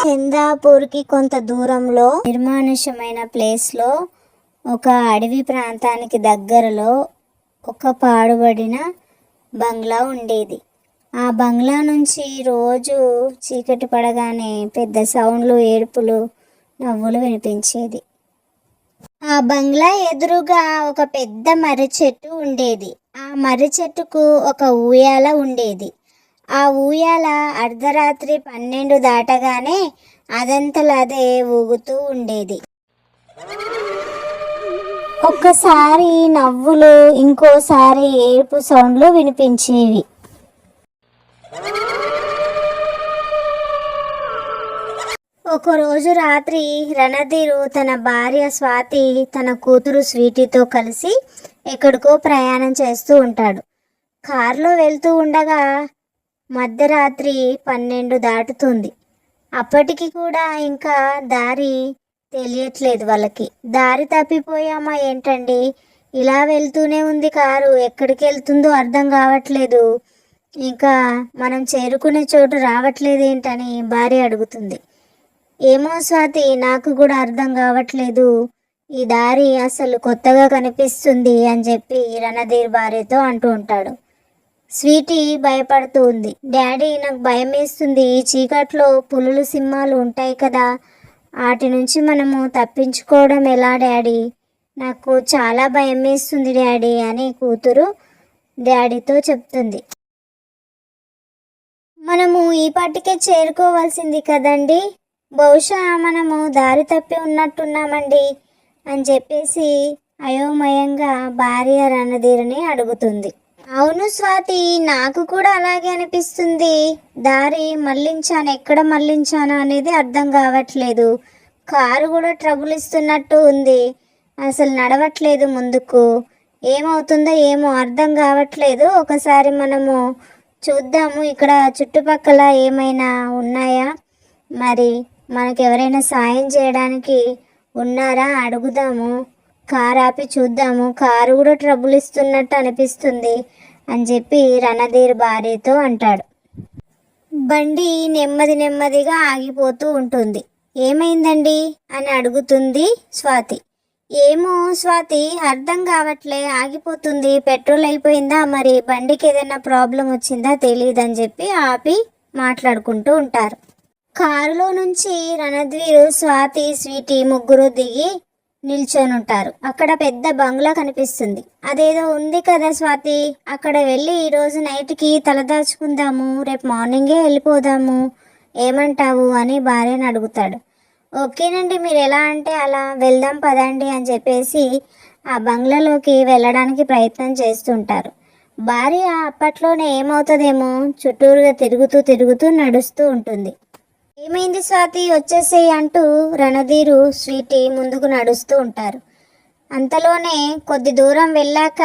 చందాపూర్కి కొంత దూరంలో నిర్మానుష్యమైన ప్లేస్లో ఒక అడవి ప్రాంతానికి దగ్గరలో ఒక పాడుబడిన బంగ్లా ఉండేది. ఆ బంగ్లా నుంచి రోజు చీకటి పడగానే పెద్ద సౌండ్లు ఏడుపులు నవ్వులు వినిపించేది. ఆ బంగ్లా ఎదురుగా ఒక పెద్ద మర్రి చెట్టు ఉండేది. ఆ మర్రి చెట్టుకు ఒక ఊయాల ఉండేది. ఆ ఊయాల అర్ధరాత్రి పన్నెండు దాటగానే అదంతలదే ఊగుతూ ఉండేది. ఒక్కసారి నవ్వులు ఇంకోసారి ఏడుపు సౌండ్లు వినిపించేవి. ఒకరోజు రాత్రి రణధీరు తన భార్య స్వాతి తన కూతురు స్వీటీతో కలిసి ఎక్కడికో ప్రయాణం చేస్తూ ఉంటాడు. కారులో వెళ్తూ ఉండగా మధ్యరాత్రి పన్నెండు దాటుతుంది. అప్పటికి కూడా ఇంకా దారి తెలియట్లేదు వాళ్ళకి. దారి తప్పిపోయామా ఏంటండి? ఇలా వెళ్తూనే ఉంది కారు. ఎక్కడికి వెళ్తుందో అర్థం కావట్లేదు. ఇంకా మనం చేరుకునే చోటు రావట్లేదు ఏంటని భార్య అడుగుతుంది. ఏమో స్వాతి నాకు కూడా అర్థం కావట్లేదు. ఈ దారి అసలు కొత్తగా కనిపిస్తుంది అని చెప్పి రణధీర్ భార్యతో అంటూ ఉంటాడు. స్వీటీ భయపడుతూ ఉంది. డాడీ నాకు భయం వేస్తుంది ఈ చీకట్లో పులులు సింహాలు ఉంటాయి కదా. వాటి నుంచి మనము తప్పించుకోవడం ఎలా డాడీ? నాకు చాలా భయం వేస్తుంది డాడీ అని కూతురు డాడీతో చెప్తుంది. మనము ఈ పాటికే చేరుకోవాల్సింది కదండి. బహుశా మనము దారి తప్పి ఉన్నట్టున్నామండి అని చెప్పేసి అయోమయంగా భార్య రణధీరని అడుగుతుంది. అవును స్వాతి నాకు కూడా అలాగే అనిపిస్తుంది. దారి మళ్ళించాను ఎక్కడ మళ్ళించాను అనేది అర్థం కావట్లేదు. కారు కూడా ట్రబుల్ ఇస్తున్నట్టు ఉంది. అసలు నడవట్లేదు ముందుకు. ఏమవుతుందో ఏమో అర్థం కావట్లేదు. ఒకసారి మనము చూద్దాము. ఇక్కడ చుట్టుపక్కల ఏమైనా ఉన్నాయా? మరి మనకు ఎవరైనా సాయం చేయడానికి ఉన్నారా? అడుగుదాము. కారు ఆపి చూద్దాము. కారు కూడా ట్రబుల్ ఇస్తున్నట్టు అనిపిస్తుంది అని చెప్పి రణధీర్ భార్యతో అంటాడు. బండి నెమ్మది నెమ్మదిగా ఆగిపోతూ ఉంటుంది. ఏమైందండి? అని అడుగుతుంది స్వాతి. ఏమో స్వాతి అర్థం కావట్లే ఆగిపోతుంది పెట్రోల్ అయిపోయిందా మరి బండికి ఏదైనా ప్రాబ్లం వచ్చిందా తెలియదని చెప్పి ఆపి మాట్లాడుకుంటూ ఉంటారు. కారులో నుంచి రణధీరు స్వాతి స్వీటీ ముగ్గురు దిగి నిల్చొని ఉంటారు అక్కడ పెద్ద బంగ్లా కనిపిస్తుంది. అదేదో ఉంది కదా స్వాతి. అక్కడ వెళ్ళి ఈరోజు నైట్కి తలదాచుకుందాము రేపు మార్నింగే వెళ్ళిపోదాము ఏమంటావు అని భార్యను అడుగుతాడు. ఓకేనండి మీరు ఎలా అంటే అలా వెళ్దాం పదండి అని చెప్పేసి ఆ బంగ్లాలోకి వెళ్ళడానికి ప్రయత్నం చేస్తుంటారు. భార్య అప్పట్లోనే ఏమవుతుందేమో చుట్టూరుగా తిరుగుతూ తిరుగుతూ నడుస్తూ ఉంటుంది. ఏమైంది స్వాతి వచ్చేసేయి అంటూ రణధీరు స్వీటి ముందుకు నడుస్తూ ఉంటారు. అంతలోనే కొద్ది దూరం వెళ్ళాక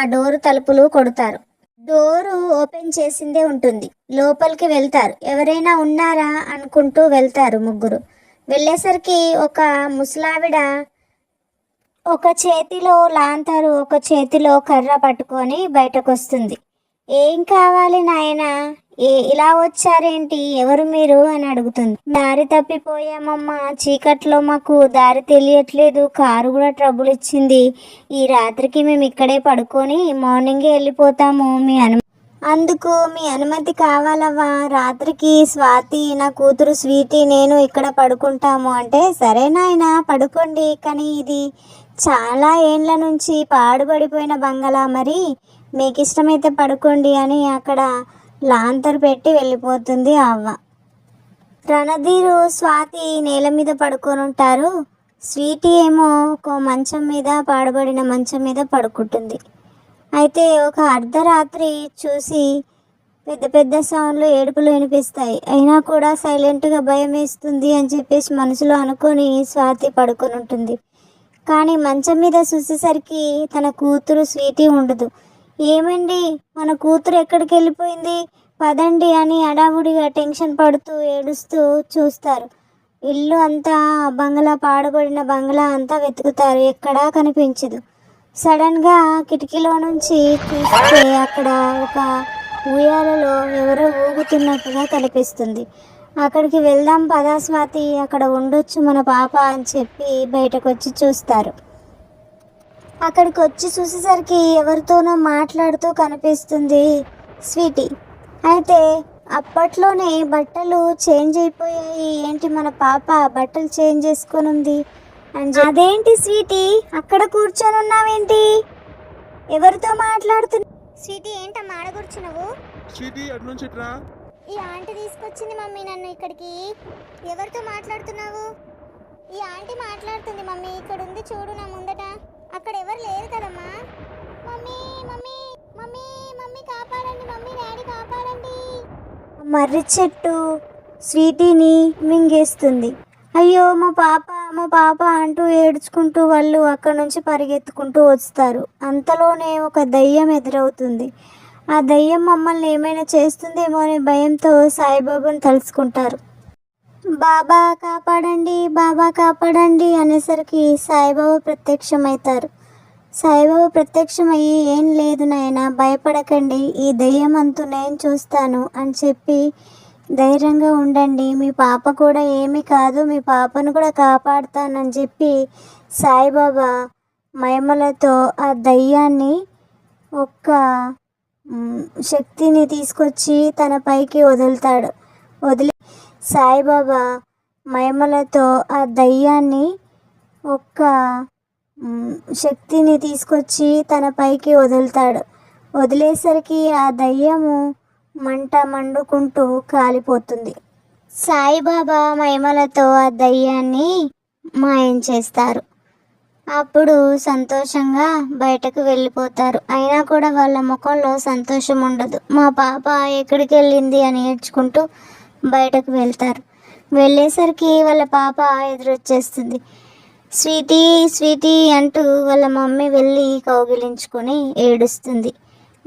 ఆ డోరు తలుపులు కొడతారు. డోరు ఓపెన్ చేసిందే ఉంటుంది. లోపలికి వెళ్తారు. ఎవరైనా ఉన్నారా అనుకుంటూ వెళ్తారు ముగ్గురు. వెళ్ళేసరికి ఒక ముసలావిడ ఒక చేతిలో లాంతరు ఒక చేతిలో కర్ర పట్టుకొని బయటకు వస్తుంది ఏం కావాలి నాయన? ఇలా వచ్చారేంటి? ఎవరు మీరు? అని అడుగుతుంది. దారి తప్పిపోయామమ్మా. చీకట్లో మాకు దారి తెలియట్లేదు. కారు కూడా ట్రబుల్ ఇచ్చింది. ఈ రాత్రికి మేము ఇక్కడే పడుకొని మార్నింగే వెళ్ళిపోతాము. మీ అను అందుకు మీ అనుమతి కావాలవ్వా? రాత్రికి స్వాతి నా కూతురు స్వీటీ నేను ఇక్కడ పడుకుంటాము అంటే సరే నాయన పడుకోండి. కానీ ఇది చాలా ఏండ్ల నుంచి పాడుబడిపోయిన బంగళా మరి. మీకు ఇష్టమైతే పడుకోండి అని అక్కడ లాంతర్ పెట్టి వెళ్ళిపోతుంది అవ్వ. రణధీరు స్వాతి నేల మీద పడుకొని ఉంటారు. స్వీటీ ఏమో ఒక మంచం మీద పాడబడిన మంచం మీద పడుకుంటుంది. అయితే ఒక అర్ధరాత్రి చూసి పెద్ద పెద్ద సౌండ్లు ఏడుపులు వినిపిస్తాయి. అయినా కూడా సైలెంట్గా భయం వేస్తుంది అని చెప్పేసి మనసులో అనుకొని స్వాతి పడుకొని ఉంటుంది. కానీ మంచం మీద చూసేసరికి తన కూతురు స్వీటీ ఉండదు. ఏమండి? మన కూతురు ఎక్కడికి వెళ్ళిపోయింది? పదండి అని అడావుడిగా టెన్షన్ పడుతూ ఏడుస్తూ చూస్తారు. ఇల్లు అంతా బంగ్లా పాడబడిన బంగ్లా అంతా వెతుకుతారు. ఎక్కడా కనిపించదు. సడన్గా కిటికీలో నుంచి చూస్తే అక్కడ ఒక ఉయ్యాలలో ఎవరో ఊగుతున్నట్టుగా కనిపిస్తుంది. అక్కడికి వెళ్దాం పదా స్వాతి అక్కడ ఉండొచ్చు మన పాప అని చెప్పి బయటకు వచ్చి చూస్తారు. అక్కడికి వచ్చి చూసేసరికి ఎవరితోనో మాట్లాడుతూ కనిపిస్తుంది స్వీటీ. అయితే అప్పట్లోనే బట్టలు చేంజ్ అయిపోయాయి. ఏంటి మన పాప బట్టలు చేంజ్ చేసుకొని ఉంది అదేంటి స్వీటీ? అక్కడ కూర్చొని ఉన్నావేంటి? ఎవరితో మాట్లాడుతున్నా? స్వీటీ ఏంటమ్మా ఆడ కూర్చున్నావు స్వీటీ అటు నుంచి ఈ ఆంటీ తీసుకొచ్చింది మమ్మీ నన్ను ఇక్కడికి. ఎవరితో మాట్లాడుతున్నావు? ఈ ఆంటీ మాట్లాడుతుంది మమ్మీ. ఇక్కడ ఉంది చూడు నా ముందట. అక్కడ ఎవరు లేరు కదమ్మా. మమ్మీ మమ్మీ మమ్మీ మమ్మీ కాపాడండి మమ్మీ డాడీ కాపాడండి. మర్రి చెట్టు స్వీటీని మింగేస్తుంది. అయ్యో మా పాప మా పాప అంటూ ఏడ్చుకుంటూ వాళ్ళు అక్కడ నుంచి పరిగెత్తుకుంటూ వస్తారు. అంతలోనే ఒక దయ్యం ఎదురవుతుంది. ఆ దయ్యం మమ్మల్ని ఏమైనా చేస్తుందేమో అనే భయంతో సాయిబాబాను తలుచుకుంటారు. బాబా కాపాడండి బాబా కాపాడండి అనేసరికి సాయిబాబా ప్రత్యక్షమవుతారు సాయిబాబా ప్రత్యక్షమయ్యి ఏం లేదు నాయన భయపడకండి ఈ దయ్యం అంతు నేను చూస్తాను అని చెప్పి ధైర్యంగా ఉండండి. మీ పాప కూడా ఏమీ కాదు మీ పాపను కూడా కాపాడుతానని చెప్పి సాయిబాబా మహిమలతో ఆ దయ్యాన్ని ఒక్క శక్తిని తీసుకొచ్చి తన పైకి వదులుతాడు. వదిలి సాయిబాబా మహిమలతో ఆ దయ్యాన్ని ఒక్క శక్తిని తీసుకొచ్చి తన పైకి వదులుతాడు. వదిలేసరికి ఆ దయ్యము మంట మండుకుంటూ కాలిపోతుంది. సాయిబాబా మహిమలతో ఆ దయ్యాన్ని మాయం చేస్తారు. అప్పుడు సంతోషంగా బయటకు వెళ్ళిపోతారు. అయినా కూడా వాళ్ళ ముఖంలో సంతోషం ఉండదు మా పాప ఎక్కడికి వెళ్ళింది అని ఏడ్చుకుంటూ బయటకు వెళ్తారు. వెళ్ళేసరికి వాళ్ళ పాప ఎదురొచ్చేస్తుంది. స్వీటీ స్వీటీ అంటూ వాళ్ళ మమ్మీ వెళ్ళి కౌగిలించుకొని ఏడుస్తుంది.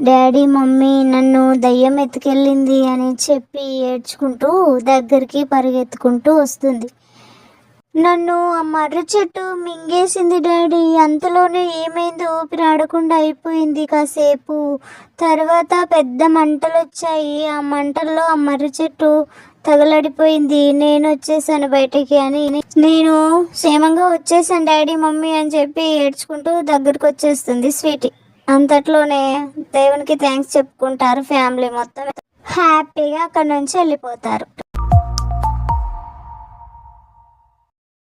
డాడీ మమ్మీ నన్ను దయ్యం ఎత్తుకెళ్ళింది అని చెప్పి ఏడ్చుకుంటూ దగ్గరికి పరిగెత్తుకుంటూ వస్తుంది. నన్ను ఆ మర్రి చెట్టు మింగేసింది డాడీ. అంతలోనే ఏమైందో ఊపిరి ఆడకుండా అయిపోయింది కాసేపు. తర్వాత పెద్ద మంటలు వచ్చాయి ఆ మంటల్లో ఆ మర్రి చెట్టు తగలడిపోయింది. నేను వచ్చేసాను బయటికి అని నేను క్షేమంగా వచ్చేసాను డాడీ మమ్మీ అని చెప్పి ఏడ్చుకుంటూ దగ్గరకు వచ్చేస్తుంది స్వీటీ. అంతట్లోనే దేవునికి థ్యాంక్స్ చెప్పుకుంటారు ఫ్యామిలీ మొత్తం. హ్యాపీగా అక్కడ నుంచి వెళ్ళిపోతారు.